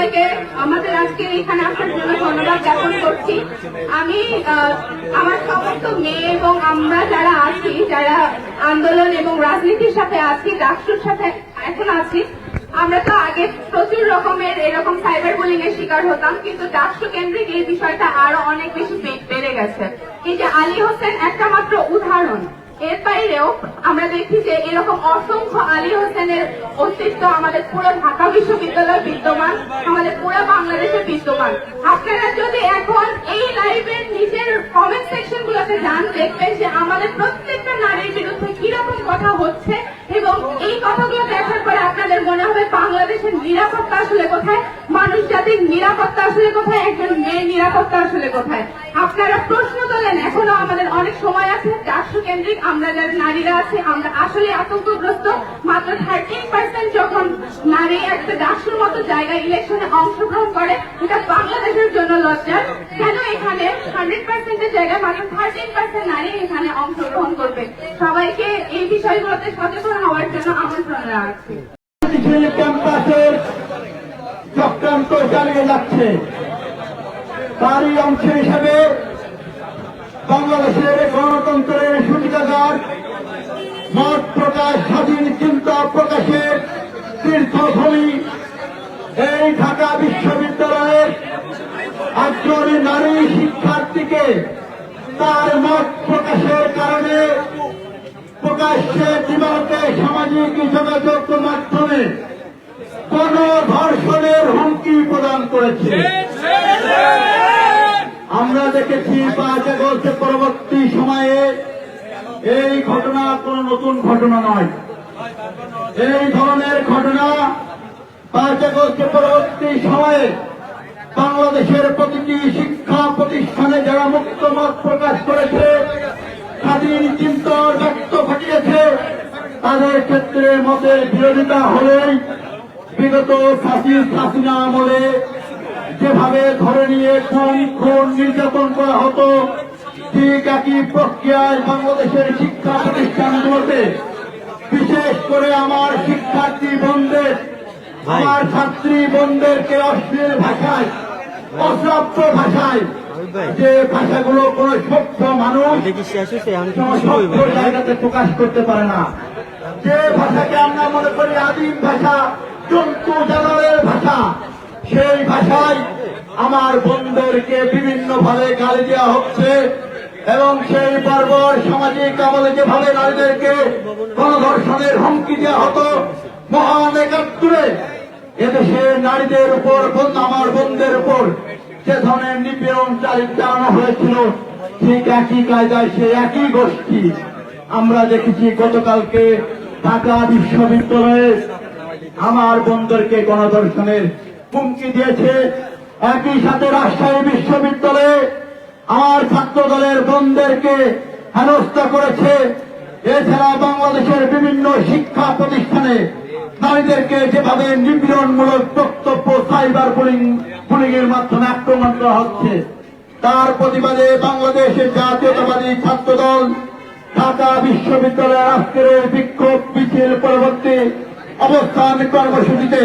সবাইকে আমাদের আজকে এখানে আসার জন্য ধন্যবাদ জ্ঞাপন করছি। আমি আমার সমস্ত মেয়ে এবং আমরা যারা আছি, যারা আন্দোলন এবং রাজনীতির সাথে আছি, রাষ্ট্রের সাথে এখন আছি, আমরা তো আগে প্রচুর রকমের এরকম সাইবার বুলিং এর শিকার হতাম, কিন্তু রাষ্ট্র কেন্দ্রিক এই বিষয়টা আরও অনেক বেশি বেড়ে গেছে। এই যে আলী হোসেন একটা মাত্র উদাহরণ। এর বাইরেও আমরা দেখি যে এরকম অসংখ্য আলী হোসেনের অস্তিত্ব আমাদের পুরো ঢাকা বিশ্ববিদ্যালয়ে বিদ্যমান, আমাদের পুরো বাংলাদেশে বিদ্যমান। আপনারা যদি এখন এই লাইভের নিজের কমেন্ট সেকশন গুলোতে যান, দেখবেন যে আমাদের প্রত্যেকটা নারীর বিরুদ্ধে কীরকম কথা হচ্ছে এবং এই কথাগুলো দেখার পরে আপনাদের মনে হবে বাংলাদেশের নিরাপত্তা আসলে কোথায়, মানুষ জাতির নিরাপত্তা আসলে কোথায়, একজন নিরাপত্তা আসলে কোথায়? আপনারা প্রশ্ন তোলেন, এখনও আমাদের অনেক সময় আছে রাষ্ট্র কেন্দ্রিক, আমরা যারা নারীরা আছি, আমরা আসলে আতঙ্কগ্রস্ত। মাত্র থার্টিন পার্সেন্ট যখন নারী একটা রাষ্ট্রের মতো জায়গায় ইলেকশনে অংশগ্রহণ করে, এটা বাংলাদেশের জন্য লজ্জার। কেন এখানে হান্ড্রেড পার্সেন্টের জায়গায় মাত্র থার্টিন পার্সেন্ট নারী এখানে অংশগ্রহণ করবে? সবাইকে এই বিষয়গুলোতে সচেতন হওয়ার জন্য আমন্ত্রণ রাখছি। ক্যাম্পাসের চক্রান্ত চালিয়ে যাচ্ছে। তারই অংশ হিসেবে বাংলাদেশের গণতন্ত্রের সূচিকাগার মত প্রকাশ, স্বাধীন চিন্তা প্রকাশের তীর্থভূমি এই ঢাকা বিশ্ববিদ্যালয়ের একজন নারী শিক্ষার্থীকে তার মত প্রকাশের কারণে প্রকাশ্যে দিবালকে সামাজিক যোগাযোগ মাধ্যমে কোন ধর্ষণের হুমকি প্রদান করেছে। দেখেছি পাঁচ আগস্ট পরবর্তী সময়ে? এই ঘটনা কোন নতুন ঘটনা নয়। এই ধরনের ঘটনা পাঁচ আগস্ট পরবর্তী সময়ে। বাংলাদেশের প্রতিটি শিক্ষা প্রতিষ্ঠানে যারা মুক্ত মত প্রকাশ করেছে, স্বাধীন চিন্তার ব্যক্ত ঘটিয়েছে তাদের ক্ষেত্রে মতের বিরোধিতা হলেই বিগত ফাঁসির হাসিনা আমলে যেভাবে ধরে নিয়ে খুন খুন নির্যাতন করা হতো ঠিক একই প্রক্রিয়ায় বাংলাদেশের শিক্ষা প্রতিষ্ঠানগুলোতে। বিশেষ করে আমার শিক্ষার্থী বন্ধের আমার ছাত্রী বন্ধেরকে অশ্লীল ভাষায় অশ্রাব্য ভাষায় যে ভাষাগুলো কোন সভ্য মানুষ জায়গাতে প্রকাশ করতে পারে না। যে ভাষাকে আমরা মনে করি আদিম ভাষা জন্তু জানোয়ারের ভাষা সেই ভাষায় আমার বন্ধুদেরকে বিভিন্ন ভাবে গালি দেওয়া হচ্ছে এবং সেই বর্বর সামাজিক আমলে যেভাবে নারীদেরকে গণধর্ষণের হুমকি দেওয়া হতো, মহান একাত্তরে এদেশের নারীদের উপর আমার বন্ধের উপর যে ধরনের নিপীড়ন চালানো হয়েছিল। ঠিক একই কায়দায় সে একই গোষ্ঠী। আমরা দেখেছি গতকালকে ঢাকা বিশ্ববিদ্যালয়ে আমার বন্ধুদেরকে গণদর্শনের হুমকি দিয়েছে। একই সাথে রাজশাহী বিশ্ববিদ্যালয়ে আমার ছাত্র দলের বন্ধুদেরকে হেনস্থা করেছে। এছাড়া বাংলাদেশের বিভিন্ন শিক্ষা প্রতিষ্ঠানে নারীদেরকে যেভাবে নিপীড়নমূলক বক্তব্য, সাইবার বুলিং বুলিং এর মাধ্যমে আক্রমণ করা হচ্ছে, তার প্রতিবাদে বাংলাদেশের জাতীয়তাবাদী ছাত্র দল ঢাকা বিশ্ববিদ্যালয়ের আজকের বিক্ষোভ মিছিল পরবর্তী অবস্থান কর্মসূচিতে